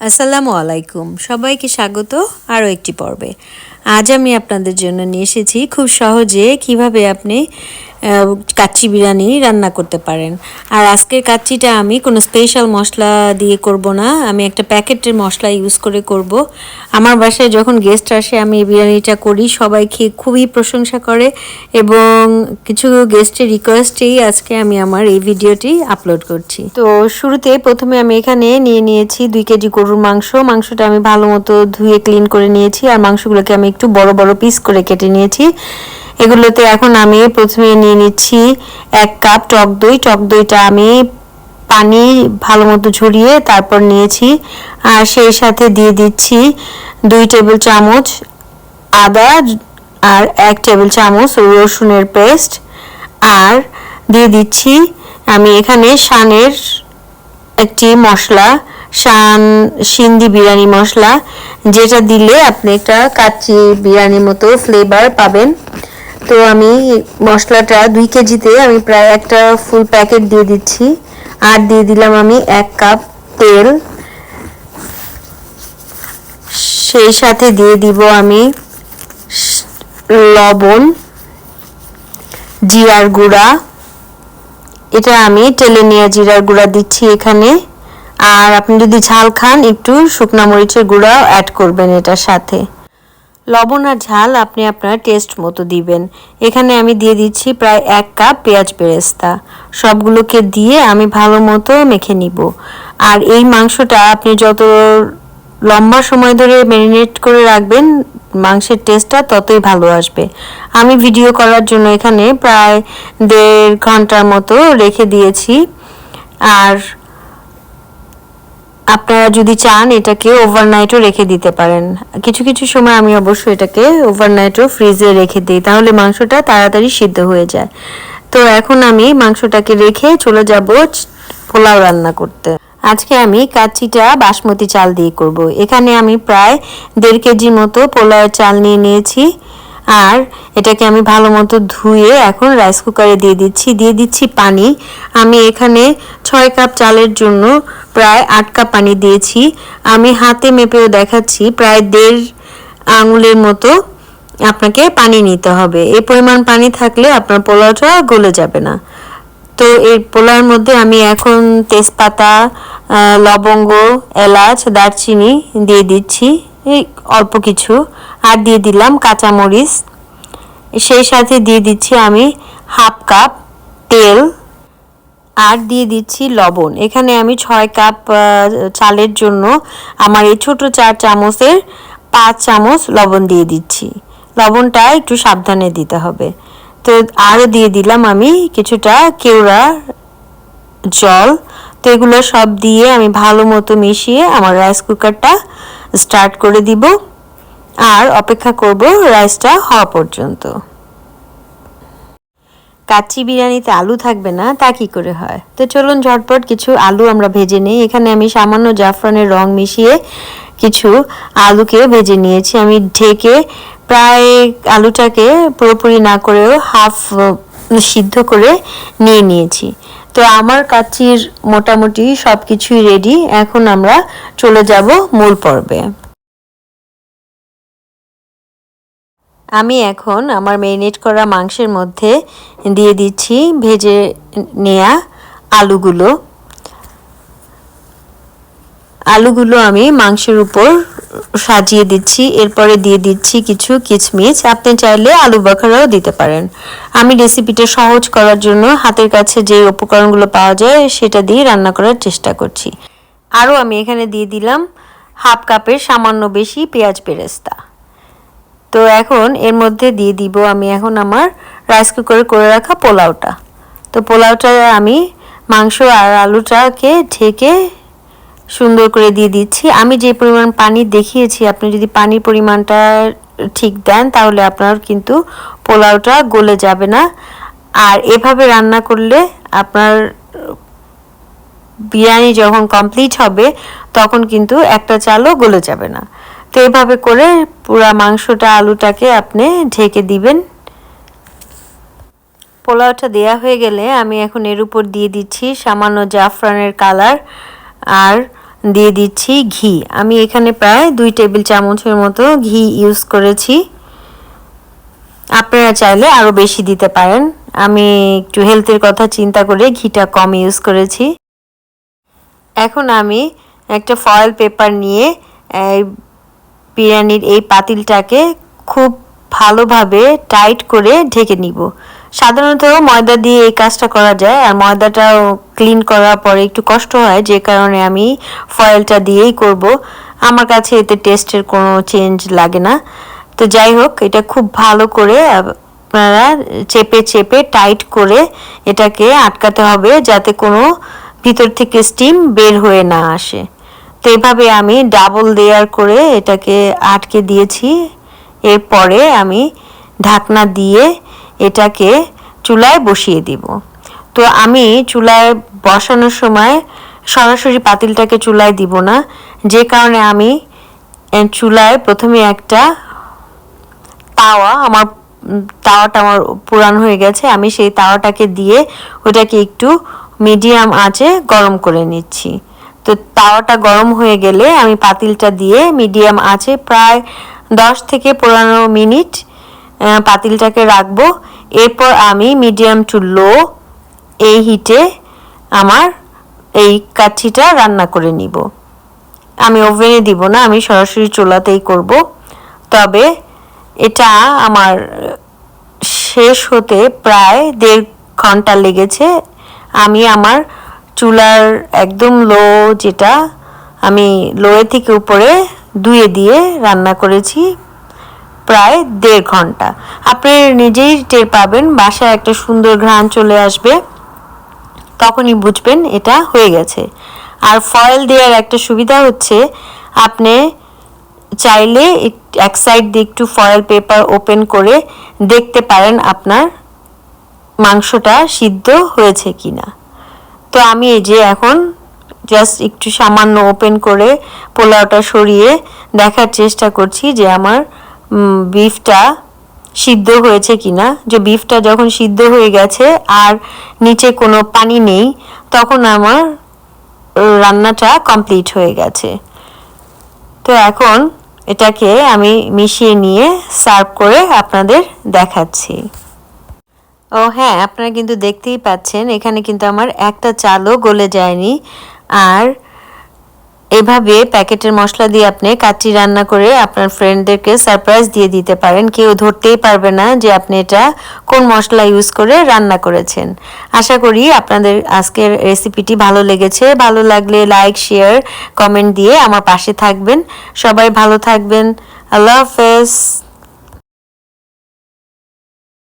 আসসালামু আলাইকুম। সবাইকে স্বাগত আরও একটি পর্বে। আজ আমি আপনাদের জন্য নিয়ে এসেছি খুব সহজে কীভাবে আপনি কাচ্চি বিরিয়ানি রান্না করতে পারেন। আর আজকের কাচ্চিটা আমি কোনো স্পেশাল মশলা দিয়ে করব না। আমি একটা প্যাকেটের মশলা ইউজ করে করব। আমার বাসায় যখন গেস্ট আসে, আমি এই বিরিয়ানিটা করি। সবাই খেয়ে খুবই প্রশংসা করে এবং কিছু গেস্টের রিকোয়েস্টেই আজকে আমি আমার এই ভিডিওটি আপলোড করছি। তো শুরুতে প্রথমে আমি এখানে নিয়ে নিয়েছি দুই কেজি গরুর মাংস। মাংসটা আমি ভালো মতো ধুয়ে ক্লিন করে নিয়েছি। আর মাংসগুলোকে আমি একটু বড় বড় পিস করে কেটে নিয়েছি। এগুলোতে এখন আমি প্রথমে নিয়ে নিচ্ছি এক কাপ টক দই। টক দইটা আমি পানি ভালো মতো ঝরিয়ে তারপর নিয়েছি। আর সেই সাথে দিয়ে দিচ্ছি দুই টেবিল চামচ আদা আর এক টেবিল চামচ রসুনের পেস্ট। আর দিয়ে দিচ্ছি আমি এখানে শানের একটি মশলা, শান সিন্ধি বিরিয়ানি মশলা, যেটা দিলে আপনি একটা কাচ্চি বিরিয়ানির মতো ফ্লেভার পাবেন। তো আমি মশলাটা দুই কেজিতে আমি প্রায় একটা ফুল প্যাকেট দিয়ে দিচ্ছি। আর দিয়ে দিলাম আমি এক কাপ তেল। সেই সাথে দিয়ে দিব আমি লবণ, জিরার গুঁড়া। এটা আমি টেলে নেওয়া জিরার গুঁড়া দিচ্ছি এখানে। আর আপনি যদি ঝাল খান, একটু শুকনা মরিচের গুঁড়াও অ্যাড করবেন এটার সাথে। লবণ আর ঝাল আপনি আপনার টেস্ট মতো দিবেন। এখানে আমি দিয়ে দিচ্ছি প্রায় এক কাপ পেঁয়াজ বেরেস্তা। সবগুলোকে দিয়ে আমি ভালো মতো মেখে নিব। আর এই মাংসটা আপনি যত লম্বা সময় ধরে ম্যারিনেট করে রাখবেন, মাংসের টেস্টটা ততই ভালো আসবে। আমি ভিডিও করার জন্য এখানে প্রায় দেড় ঘণ্টার মতো রেখে দিয়েছি। আর আপনারা যদি চান, এটাকে ওভারনাইটও রেখে দিতে পারেন। কিছু কিছু সময় আমি অবশ্যই এটাকে ওভারনাইটও ফ্রিজে রেখে দিই, তাহলে মাংসটা তাড়াতাড়ি সিদ্ধ হয়ে যায়। তো এখন আমি মাংসটাকে রেখে চলে যাব পোলাও রান্না করতে। আজকে আমি কাচ্চিটা বাসমতি চাল দিয়ে করব। এখানে আমি প্রায় দেড় কেজি মতো পোলাওয়ের চাল নিয়ে নিয়েছি। আর এটাকে আমি ভালো মতো ধুয়ে এখন রাইস কুকারে দিয়ে দিচ্ছি। দিয়ে দিচ্ছি পানি। আমি এখানে ছয় কাপ চালের জন্য প্রায় আট কাপ পানি দিয়েছি। আমি হাতে মেপেও দেখাচ্ছি, প্রায় দেড় আঙুলের মতো আপনাকে পানি নিতে হবে। এই পরিমাণ পানি থাকলে আপনার পোলাওটা গলে যাবে না। তো এই পোলার মধ্যে আমি এখন তেজপাতা লবঙ্গ, এলাচ, দারচিনি দিয়ে দিচ্ছি। এই অল্প কিছু। আর দিয়ে দিলাম কাঁচামরিচ। সেই সাথে দিয়ে দিচ্ছি আমি হাফ কাপ তেল। আর দিয়ে দিচ্ছি লবণ। এখানে আমি ছয় কাপ চালের জন্য আমার এই ছোট চার চামচের পাঁচ চামচ লবণ দিয়ে দিচ্ছি। লবণটা একটু সাবধানে দিতে হবে। তো আরও দিয়ে দিলাম আমি কিছুটা কেওড়া জল। তো এগুলো সব দিয়ে আমি ভালো মতো মিশিয়ে আমার রাইস কুকারটা স্টার্ট করে দিব। আর অপেক্ষা করব রাইসটা হওয়া পর্যন্ত। কাচ্চি বিরিয়ানিতে আলু থাকবে না, তা কি করে হয়? তো চলুন ঝটপট কিছু আলু আমরা ভেজে নিই। এখানে আমি সামান্য জাফরানের রং মিশিয়ে কিছু আলুকে ভেজে নিয়েছি। আমি ঢেকে প্রায় আলুটাকে পুরোপুরি না করেও হাফ সিদ্ধ করে নিয়ে নিয়েছি। তো আমার কাচ্চির মোটামুটি সব কিছুই রেডি এখন আমরা চলে যাব মূল পর্বে। আমি এখন আমার মেরিনেট করা মাংসের মধ্যে দিয়ে দিচ্ছি ভেজে নেয়া আলুগুলো। আলুগুলো আমি মাংসের উপর সাজিয়ে দিচ্ছি, এরপরে দিয়ে দিচ্ছি কিছু কিচমিচ। আপনি চাইলে আলু বাখারাও দিতে পারেন। আমি রেসিপিটা সহজ করার জন্য হাতের কাছে যে উপকরণগুলো পাওয়া যায়, সেটা দিয়ে রান্না করার চেষ্টা করছি। আরও আমি এখানে দিয়ে দিলাম হাফ কাপের সামান্য বেশি পেঁয়াজ বেরেস্তা। তো এখন এর মধ্যে দিয়ে দিব আমি এখন আমার রাইস কুকারে করে রাখা পোলাওটা। তো পোলাওটা আমি মাংস আর আলুটাকে ঢেকে সুন্দর করে দিয়ে দিচ্ছি। আমি যে পরিমাণ পানি দেখিয়েছি, আপনি যদি পানির পরিমাণটা ঠিক দেন, তাহলে আপনার কিন্তু পোলাওটা গলে যাবে না। আর এভাবে রান্না করলে আপনার বিরিয়ানি যখন কমপ্লিট হবে, তখন কিন্তু একটা চালও গলে যাবে না। তো এভাবে করে পুরা মাংসটা, আলুটাকে আপনি ঢেকে দিবেন। পোলাওটা দেয়া হয়ে গেলে আমি এখন এর উপর দিয়ে দিচ্ছি সামান্য জাফরানের কালার। আর দিয়ে দিচ্ছি ঘি। আমি এখানে প্রায় দুই টেবিল চামচের মতো ঘি ইউজ করেছি। আপনারা চাইলে আরও বেশি দিতে পারেন। আমি একটু হেলথের কথা চিন্তা করে ঘিটা কম ইউজ করেছি। এখন আমি একটা ফয়েল পেপার নিয়ে বিরিয়ানির এই পাতিলটাকে খুব ভালোভাবে টাইট করে ঢেকে নিব। সাধারণত ময়দা দিয়ে এই কাজটা করা যায়, আর ময়দাটাও ক্লিন করার পরে একটু কষ্ট হয়, যে কারণে আমি ফয়েলটা দিয়েই করব। আমার কাছে এতে টেস্টের কোনো চেঞ্জ লাগে না। তো যাই হোক, এটা খুব ভালো করে আপনারা চেপে চেপে টাইট করে এটাকে আটকাতে হবে, যাতে কোনো ভিতর থেকে স্টিম বের হয়ে না আসে। তো এভাবে আমি ডাবল লেয়ার করে এটাকে আটকে দিয়েছি। এরপরে আমি ঢাকনা দিয়ে এটাকে চুলায় বসিয়ে দিব। তো আমি চুলায় বসানোর সময় সরাসরি পাতিলটাকে চুলায় দিব না। যে কারণে আমি চুলায় প্রথমে একটা তাওয়া, আমার তাওয়াটা আমার পুরান হয়ে গেছে। আমি সেই তাওয়াটাকে দিয়ে ওটাকে একটু মিডিয়াম আঁচে গরম করে নিচ্ছি। তো তাওয়াটা গরম হয়ে গেলে আমি পাতিলটা দিয়ে মিডিয়াম আঁচে প্রায় দশ থেকে পনেরো মিনিট পাতিলটাকে রাখব। এরপর আমি মিডিয়াম টু লো এই হিটে আমার এই কাঠিটা রান্না করে নিব। আমি ওভেনে দিব না, আমি সরাসরি চুলাতেই করব। তবে এটা আমার শেষ হতে প্রায় দেড় ঘণ্টা লেগেছে। আমি আমার চুলার একদম লো যেটা আমি লোয়ে থেকে উপরে ধুয়ে দিয়ে রান্না করেছি। প্রায় দেড় ঘণ্টা। আপনি নিজেই টের পাবেন, বাসায় একটা সুন্দর ঘ্রাণ চলে আসবে। তখনই বুঝবেন এটা হয়ে গেছে। আর ফয়েল দেওয়ার একটা সুবিধা হচ্ছে, আপনি চাইলে এক- সাইড দিয়ে একটু ফয়েল পেপার ওপেন করে দেখতে পারেন আপনার মাংসটা সিদ্ধ হয়েছে কিনা। তো আমি এই যে এখন জাস্ট একটু সামান্য ওপেন করে পোলাওটা সরিয়ে দেখার চেষ্টা করছি যে আমার বিফটা সিদ্ধ হয়েছে কিনা? যে বিফটা যখন সিদ্ধ হয়ে গেছে আর নিচে কোনো পানি নেই, তখন আমার রান্নাটা কমপ্লিট হয়ে গেছে। তো এখন এটাকে আমি মিশিয়ে নিয়ে সার্ভ করে আপনাদের দেখাচ্ছি। ও হ্যাঁ আপনারা কিন্তু দেখতেই পাচ্ছেন, এখানে কিন্তু আমার একটা চালও গলে যায়নি। আর এভাবে প্যাকেটের মশলা দিয়ে আপনি কাচ্চি রান্না করে আপনার ফ্রেন্ডদেরকে সারপ্রাইজ দিয়ে দিতে পারেন। কেউ ধরতেই পারবে না যে আপনি এটা কোন মশলা ইউজ করে রান্না করেছেন। আশা করি আপনাদের আজকের রেসিপিটি ভালো লেগেছে। ভালো লাগলে লাইক শেয়ার কমেন্ট দিয়ে আমার পাশে থাকবেন। সবাই ভালো থাকবেন। আল্লাহ হাফেজ।